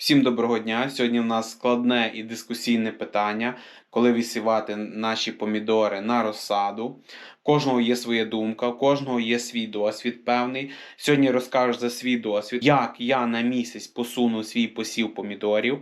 Всім доброго дня. Сьогодні в нас складне і дискусійне питання, коли висівати наші помідори на розсаду. Кожного є своя думка, у кожного є свій досвід певний. Сьогодні розкажу за свій досвід, як я на місяць посуну свій посів помідорів.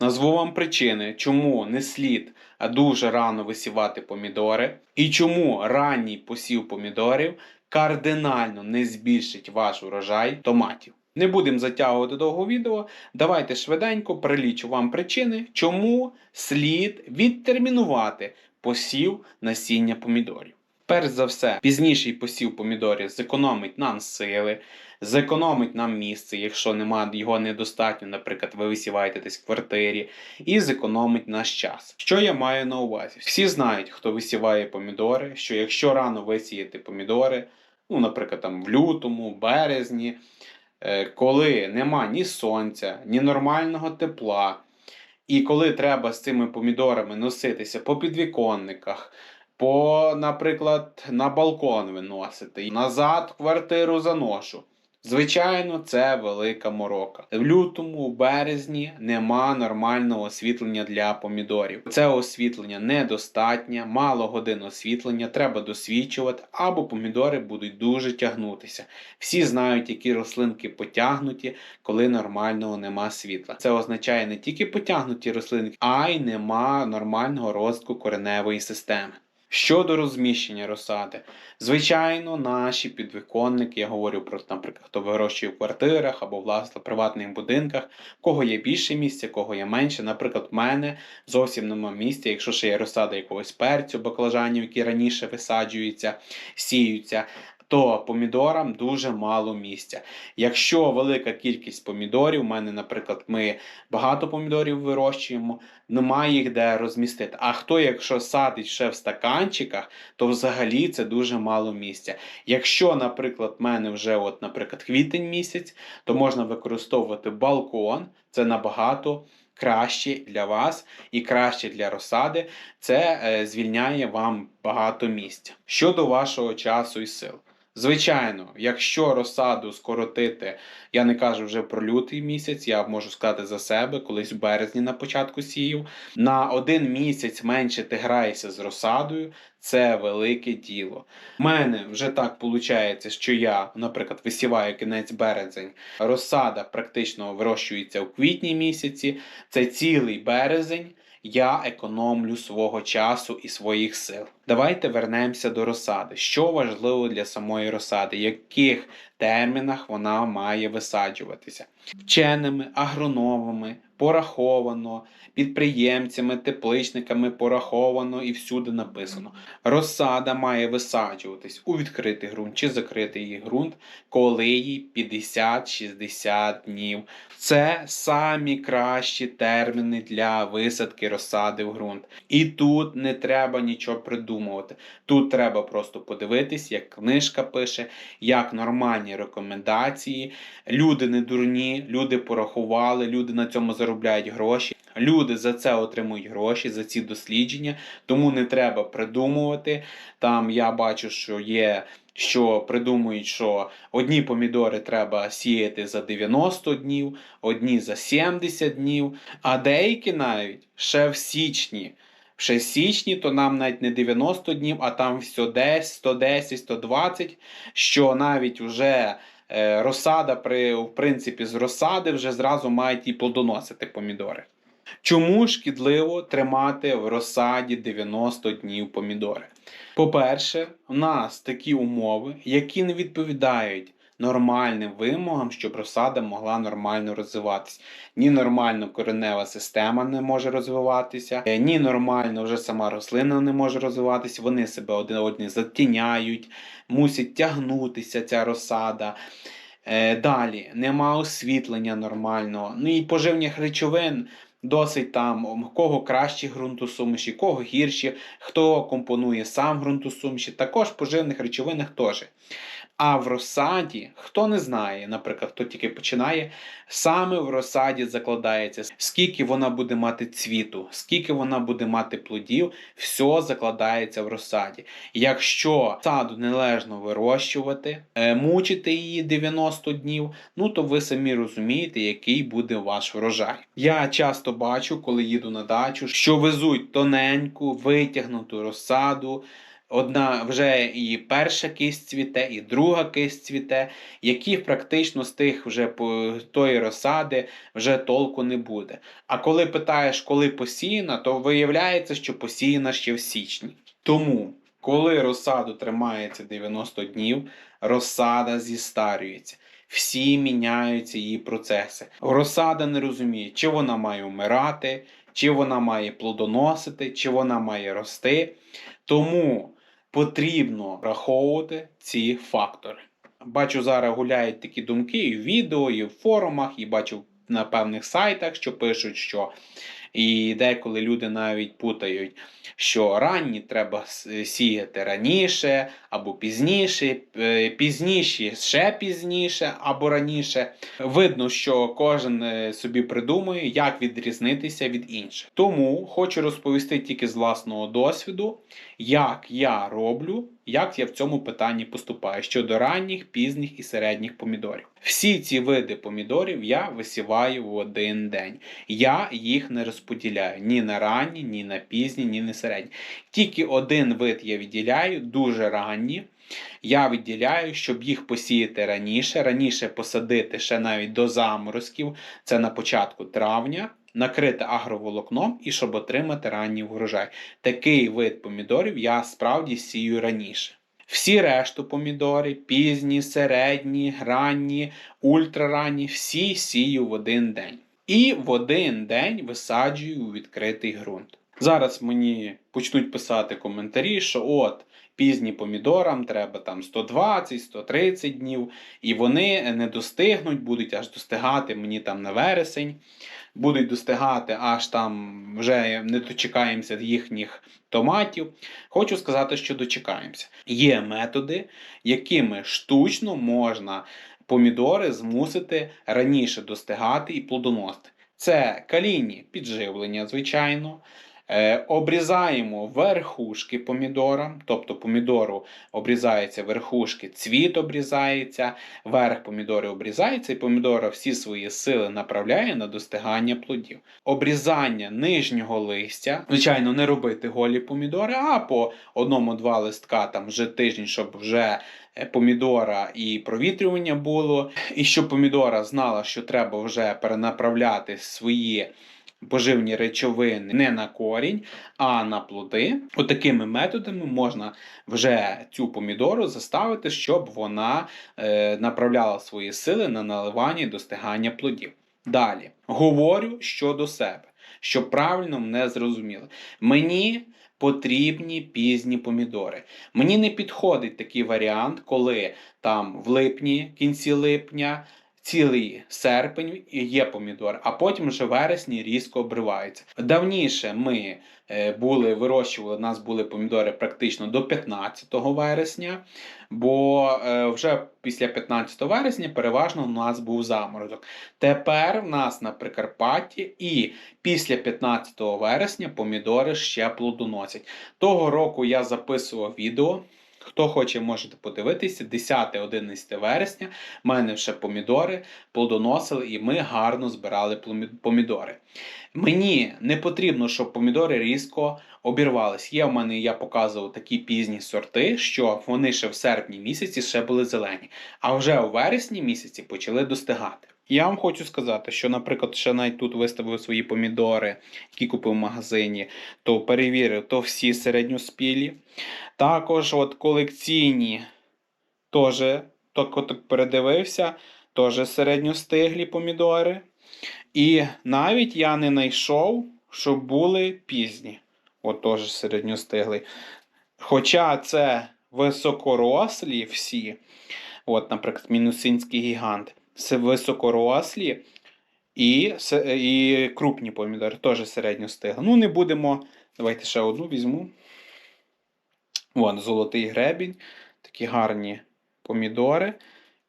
Назву вам причини, чому не слід дуже рано висівати помідори, і чому ранній посів помідорів кардинально не збільшить ваш урожай томатів. Не будемо затягувати довго відео. Давайте швиденько прилічу вам причини, чому слід відтермінувати посів насіння помідорів. Перш за все, пізніший посів помідорів зекономить нам сили, зекономить нам місце, якщо нема його недостатньо, наприклад, ви висіваєте десь в квартирі, і зекономить наш час. Що я маю на увазі? Всі знають, хто висіває помідори, що якщо рано висіяти помідори, ну, наприклад, там в лютому, березні, коли нема ні сонця, ні нормального тепла, і коли треба з цими помідорами носитися по підвіконниках, по, наприклад, на балкон виносити, назад в квартиру заношу. Звичайно, це велика морока. В лютому, в березні нема нормального освітлення для помідорів. Це освітлення недостатнє, мало годин освітлення, треба досвідчувати, або помідори будуть дуже тягнутися. Всі знають, які рослинки потягнуті, коли нормального нема світла. Це означає не тільки потягнуті рослинки, а й нема нормального розвитку кореневої системи. Щодо розміщення розсади, звичайно, наші підвіконники, я говорю про, наприклад, хто вирощує в квартирах або власне в приватних будинках, кого є більше місця, кого є менше. Наприклад, в мене зовсім нема місця, якщо ще є розсада якогось перцю, баклажанів, які раніше висаджуються, сіються. То помідорам дуже мало місця. Якщо велика кількість помідорів, у мене, наприклад, ми багато помідорів вирощуємо, немає їх де розмістити. А хто, якщо садить ще в стаканчиках, то взагалі це дуже мало місця. Якщо, наприклад, в мене вже, от, наприклад, квітень місяць, то можна використовувати балкон, це набагато. Краще для вас і краще для розсади, це е, звільняє вам багато місця. Щодо вашого часу і сил. Звичайно, якщо розсаду скоротити, я не кажу вже про лютий місяць, я можу сказати за себе, колись в березні на початку сіяв. На один місяць менше ти граєшся з розсадою, це велике діло. У мене вже так виходить, що я, наприклад, висіваю кінець березень, розсада практично вирощується у квітні місяці, це цілий березень. Я економлю свого часу і своїх сил. Давайте вернемося до розсади. Що важливо для самої розсади, в яких термінах вона має висаджуватися? Вченими, агрономами пораховано, підприємцями, тепличниками пораховано і всюди написано. Розсада має висаджуватись у відкритий ґрунт чи закритий її ґрунт, коли їй 50-60 днів. Це самі кращі терміни для висадки розсади в ґрунт. І тут не треба нічого придумувати. Тут треба просто подивитись, як книжка пише, як нормальні рекомендації. Люди не дурні, люди порахували, люди на цьому заробляють гроші. Люди за це отримують гроші, за ці дослідження, тому не треба придумувати. Там я бачу, що є. Що придумують, що одні помідори треба сіяти за 90 днів, одні за 70 днів, а деякі навіть ще в січні. Ще в січні, то нам навіть не 90 днів, а там все десь 110, 120, що навіть вже розсада, при, в принципі, з розсади вже зразу мають і плодоносити помідори. Чому шкідливо тримати в розсаді 90 днів помідори? По-перше, у нас такі умови, які не відповідають нормальним вимогам, щоб розсада могла нормально розвиватися. Ні нормально коренева система не може розвиватися, е, ні нормально вже сама рослина не може розвиватися. Вони себе один одні затіняють, мусить тягнутися ця розсада. Е, Далі нема освітлення нормального. Ну і поживних речовин досить там, кого кращі ґрунтосуміші, кого гірші, хто компонує сам ґрунтосуміші, також поживних речовинах теж. А в розсаді, хто не знає, наприклад, хто тільки починає, саме в розсаді закладається, скільки вона буде мати цвіту, скільки вона буде мати плодів, все закладається в розсаді. Якщо саду належно вирощувати, е, мучити її 90 днів, ну то ви самі розумієте, який буде ваш врожай. Я часто бачу, коли їду на дачу, що везуть тоненьку, витягнуту розсаду. Одна вже і перша кисть цвіте, і друга кисть цвіте, які практично з тих вже тої розсади вже толку не буде. А коли питаєш, коли посіяна, то виявляється, що посіяна ще в січні. Тому, коли розсаду тримається 90 днів, розсада зістарюється. Всі міняються її процеси. Розсада не розуміє, чи вона має вмирати, чи вона має плодоносити, чи вона має рости. Тому потрібно враховувати ці фактори. Бачу, зараз гуляють такі думки і в відео, і в форумах, і бачу на певних сайтах, що пишуть, що і деколи люди навіть путають, що ранні треба сіяти раніше або пізніше, е, пізніше ще пізніше або раніше. Видно, що кожен е, собі придумує, як відрізнитися від інших. Тому хочу розповісти тільки з власного досвіду, як я роблю, як я в цьому питанні поступаю щодо ранніх, пізніх і середніх помідорів. Всі ці види помідорів я висіваю в один день. Я їх не розподіляю ні на ранні, ні на пізні, ні на середні. Тільки один вид я відділяю, дуже ранні. Я відділяю, щоб їх посіяти раніше, раніше посадити ще навіть до заморозків, це на початку травня, накрити агроволокном і щоб отримати ранній врожай. Такий вид помідорів я справді сію раніше. Всі решту помідори, пізні, середні, ранні, ультраранні, всі сію в один день. І в один день висаджую у відкритий ґрунт. Зараз мені почнуть писати коментарі, що от пізні помідорам треба там 120-130 днів, і вони не достигнуть, будуть аж достигати мені там на вересень, будуть достигати аж там вже не дочекаємося їхніх томатів. Хочу сказати, що дочекаємося. Є методи, якими штучно можна помідори змусити раніше достигати і плодоносити. Це калійні підживлення, звичайно. Е, обрізаємо верхушки помідора, тобто помідору обрізаються верхушки, цвіт обрізається, верх помідори обрізається, і помідора всі свої сили направляє на достигання плодів. Обрізання нижнього листя, звичайно, не робити голі помідори, а по одному-два листка там вже тиждень, щоб вже е, помідора і провітрювання було, і щоб помідора знала, що треба вже перенаправляти свої поживні речовини не на корінь, а на плоди. Отакими методами можна вже цю помідору заставити, щоб вона е, направляла свої сили на наливання і достигання плодів. Далі говорю щодо себе, щоб правильно мене зрозуміли. Мені потрібні пізні помідори. Мені не підходить такий варіант, коли там в липні, кінці липня. Цілий серпень є помідор, а потім вже вересні різко обриваються. Давніше ми е, були вирощували, у нас були помідори практично до 15 вересня, бо е, вже після 15 вересня переважно у нас був заморозок. Тепер в нас на Прикарпатті і після 15 вересня помідори ще плодоносять. Того року я записував відео. Хто хоче, можете подивитися. 10-11 вересня в мене ще помідори плодоносили, і ми гарно збирали помідори. Мені не потрібно, щоб помідори різко обірвались. Є в мене, я показував такі пізні сорти, що вони ще в серпні місяці ще були зелені, а вже у вересні місяці почали достигати. Я вам хочу сказати, що, наприклад, ще навіть тут виставив свої помідори, які купив в магазині, то перевірив, то всі середньоспілі. Також от колекційні теж так передивився, теж середньостиглі помідори. І навіть я не знайшов, щоб були пізні. От теж середньостиглий. Хоча це високорослі всі, от, наприклад, мінусинський гігант, високорослі і, і крупні помідори, теж середньостигли. Ну, не будемо. Давайте ще одну візьму. Вон, золотий гребінь, такі гарні помідори.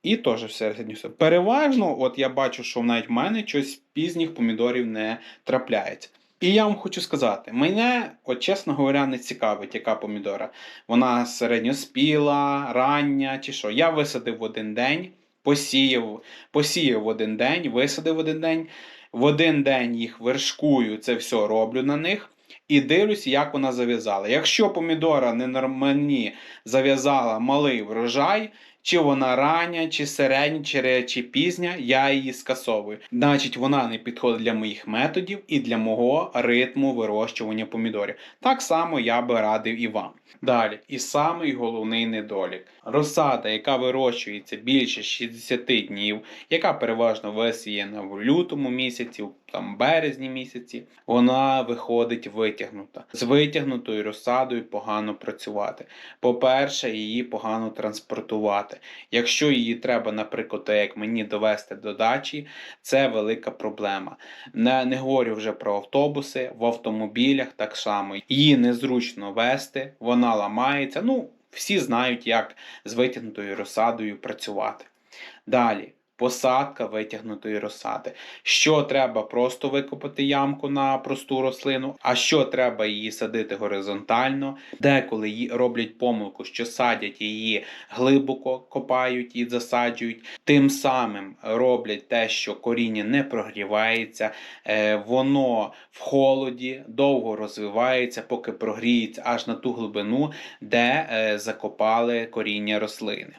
І теж в середньо. Переважно, от я бачу, що навіть в мене щось пізніх помідорів не трапляється. І я вам хочу сказати, мене, от чесно говоря, не цікавить, яка помідора. Вона середньоспіла, рання чи що. Я висадив в один день, посіяв, посіяв один день, висадив в один день. В один день їх вершкую, це все роблю на них. І дивлюсь, як вона зав'язала. Якщо помідора не нормальні зав'язала малий врожай, чи вона рання, чи середня, чи, чи пізня, я її скасовую. Значить, вона не підходить для моїх методів і для мого ритму вирощування помідорів. Так само я би радив і вам. Далі, і самий головний недолік: розсада, яка вирощується більше 60 днів, яка переважно висіяна в лютому місяці, там березні місяці, вона виходить витягнута. З витягнутою розсадою погано працювати. По-перше, її погано транспортувати. Якщо її треба, наприклад, як мені довести до дачі, це велика проблема. Не, не говорю вже про автобуси, в автомобілях так само. Її незручно вести, вона ламається. Ну, всі знають, як з витягнутою розсадою працювати. Далі. Посадка витягнутої розсади. Що треба просто викопати ямку на просту рослину, а що треба її садити горизонтально. Деколи роблять помилку, що садять її глибоко, копають і засаджують. Тим самим роблять те, що коріння не прогрівається, е, воно в холоді довго розвивається, поки прогріється аж на ту глибину, де е, закопали коріння рослини.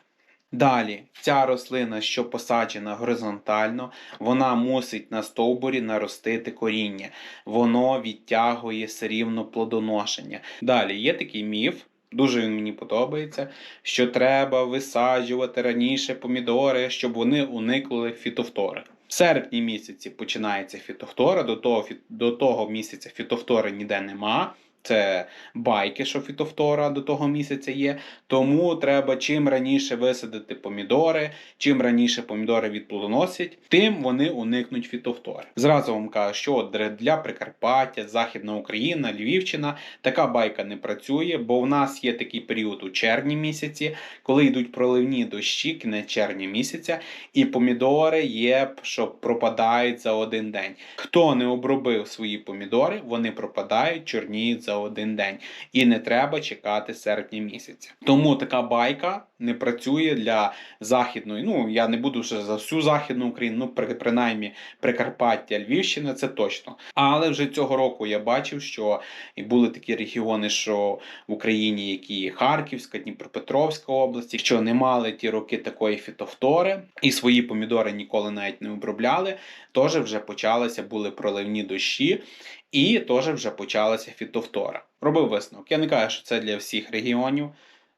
Далі, ця рослина, що посаджена горизонтально, вона мусить на стовбурі наростити коріння. Воно відтягує все рівно плодоношення. Далі є такий міф. Дуже він мені подобається, що треба висаджувати раніше помідори, щоб вони уникли фітофтори. В серпні місяці починається фітофтора, до того, до того місяця фітофтори ніде нема. Це байки, що фітофтора до того місяця є. Тому треба чим раніше висадити помідори, чим раніше помідори відплодоносять, тим вони уникнуть фітофтори. Зразу вам кажу, що для- Прикарпаття, Західна Україна, Львівщина така байка не працює, бо в нас є такий період у червні місяці, коли йдуть проливні дощі, кінець червня місяця, і помідори є, що пропадають за один день. Хто не обробив свої помідори, вони пропадають, чорніють за один день. І не треба чекати серпня місяця. Тому така байка не працює для західної. Ну я не буду вже за всю західну Україну, ну при- принаймні Прикарпаття, Львівщина, це точно. Але вже цього року я бачив, що були такі регіони, що в Україні, які Харківська, Дніпропетровська області, що не мали ті роки такої фітофтори, і свої помідори ніколи навіть не обробляли. Теж вже почалися були проливні дощі, і теж вже почалася фітофтора. Робив висновок. Я не кажу, що це для всіх регіонів.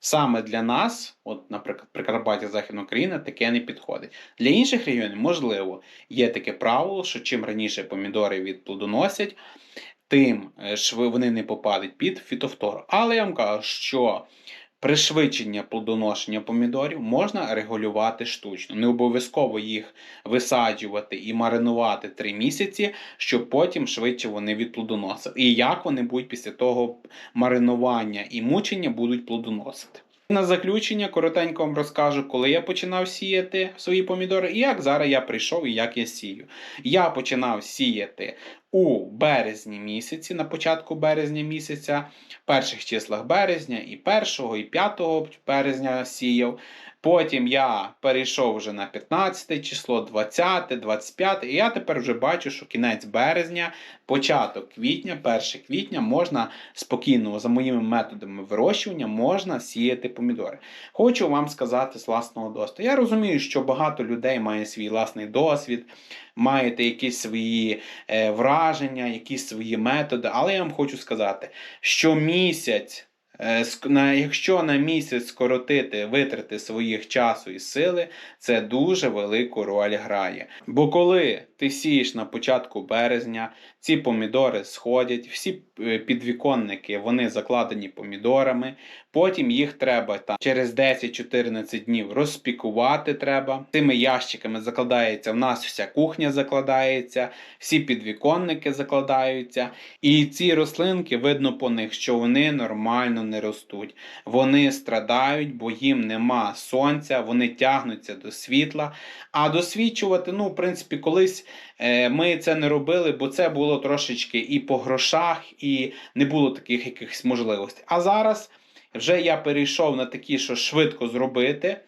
Саме для нас, от, наприклад, Прикарпаття Західна Україна, таке не підходить. Для інших регіонів, можливо, є таке правило, що чим раніше помідори відплодоносять, тим е, вони не попадуть під фітофтору. Але я вам кажу, що пришвидшення плодоношення помідорів можна регулювати штучно. Не обов'язково їх висаджувати і маринувати 3 місяці, щоб потім швидше вони відплодоносили. І як вони будуть після того маринування і мучення будуть плодоносити. На заключення коротенько вам розкажу, коли я починав сіяти свої помідори, і як зараз я прийшов і як я сію. Я починав сіяти у березні місяці, на початку березня місяця, перших числах березня, і 1, і 5 березня сіяв. Потім я перейшов вже на 15 число, 20, 25, і я тепер вже бачу, що кінець березня, початок квітня, 1 квітня можна спокійно, за моїми методами вирощування, можна сіяти помідори. Хочу вам сказати з власного досвіду. Я розумію, що багато людей має свій власний досвід, маєте якісь свої е, враження, якісь свої методи, але я вам хочу сказати, що місяць. Е, Якщо на місяць скоротити витрати своїх часу і сили, це дуже велику роль грає. Бо коли ти сієш на початку березня, ці помідори сходять, всі е, підвіконники вони закладені помідорами. Потім їх треба там через 10-14 днів розпікувати треба. Цими ящиками закладається в нас вся кухня закладається, всі підвіконники закладаються. І ці рослинки видно по них, що вони нормально не ростуть. Вони страдають, бо їм нема сонця, вони тягнуться до світла. А досвідчувати, ну, в принципі, колись ми це не робили, бо це було трошечки і по грошах, і не було таких якихось можливостей. А зараз. Вже я перейшов на такі, що швидко зробити,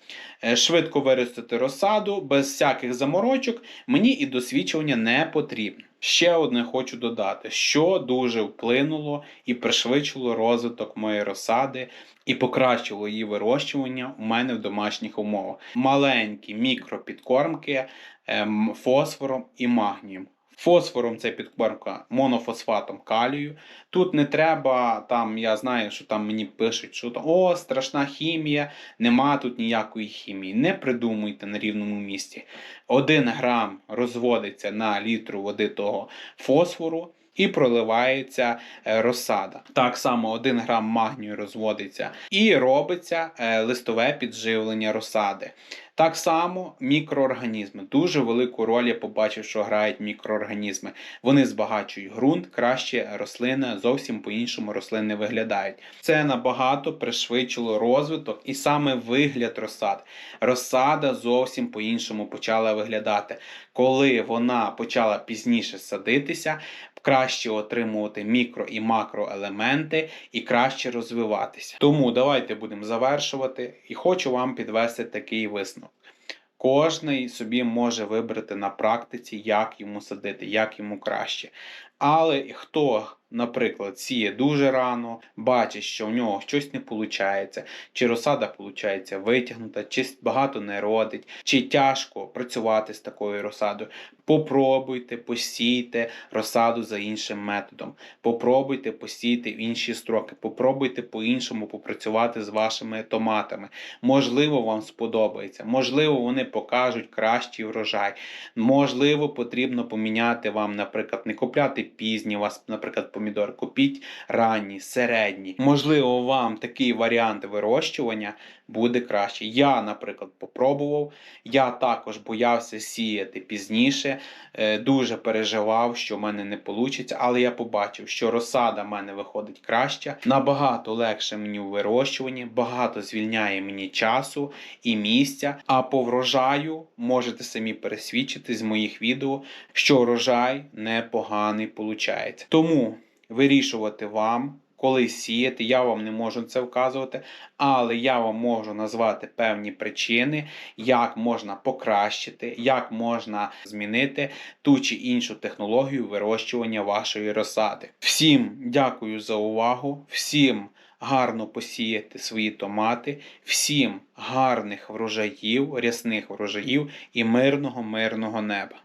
е, швидко виростити розсаду, без всяких заморочок. Мені і досвідчування не потрібно. Ще одне хочу додати, що дуже вплинуло і пришвидшило розвиток моєї розсади і покращило її вирощування у мене в домашніх умовах. Маленькі мікропідкормки ем, фосфором і магнієм. Фосфором це підкормка монофосфатом калію. Тут не треба, там я знаю, що там мені пишуть, що о, страшна хімія, нема тут ніякої хімії. Не придумуйте на рівному місці. Один грам розводиться на літру води того фосфору. І проливається е, розсада. Так само 1 грам магнію розводиться і робиться е, листове підживлення розсади. Так само мікроорганізми. Дуже велику роль я побачив, що грають мікроорганізми. Вони збагачують ґрунт, краще рослини зовсім по-іншому рослини виглядають. Це набагато пришвидшило розвиток і саме вигляд розсад. Розсада зовсім по-іншому почала виглядати. Коли вона почала пізніше садитися, краще отримувати мікро і макроелементи і краще розвиватися. Тому давайте будемо завершувати і хочу вам підвести такий висновок. Кожний собі може вибрати на практиці, як йому садити, як йому краще. Але хто, наприклад, сіє дуже рано, бачить, що в нього щось не виходить, чи розсада виходить витягнута, чи багато не родить, чи тяжко працювати з такою розсадою. Попробуйте посійте розсаду за іншим методом. Попробуйте посійте в інші строки. Попробуйте по-іншому попрацювати з вашими томатами. Можливо, вам сподобається. Можливо, вони покажуть кращий врожай. Можливо, потрібно поміняти вам, наприклад, не купляти пізні вас, наприклад, помідори, купіть ранні, середні. Можливо, вам такий варіант вирощування буде краще. Я, наприклад, попробував. Я також боявся сіяти пізніше, е, дуже переживав, що в мене не вийде, але я побачив, що розсада в мене виходить краще, набагато легше мені у вирощуванні, багато звільняє мені часу і місця. А по врожаю можете самі пересвідчити з моїх відео, що врожай непоганий виходить. Тому вирішувати вам. Коли сіяти, я вам не можу це вказувати, але я вам можу назвати певні причини, як можна покращити, як можна змінити ту чи іншу технологію вирощування вашої розсади. Всім дякую за увагу, всім гарно посіяти свої томати, всім гарних врожаїв, рясних врожаїв і мирного, мирного неба.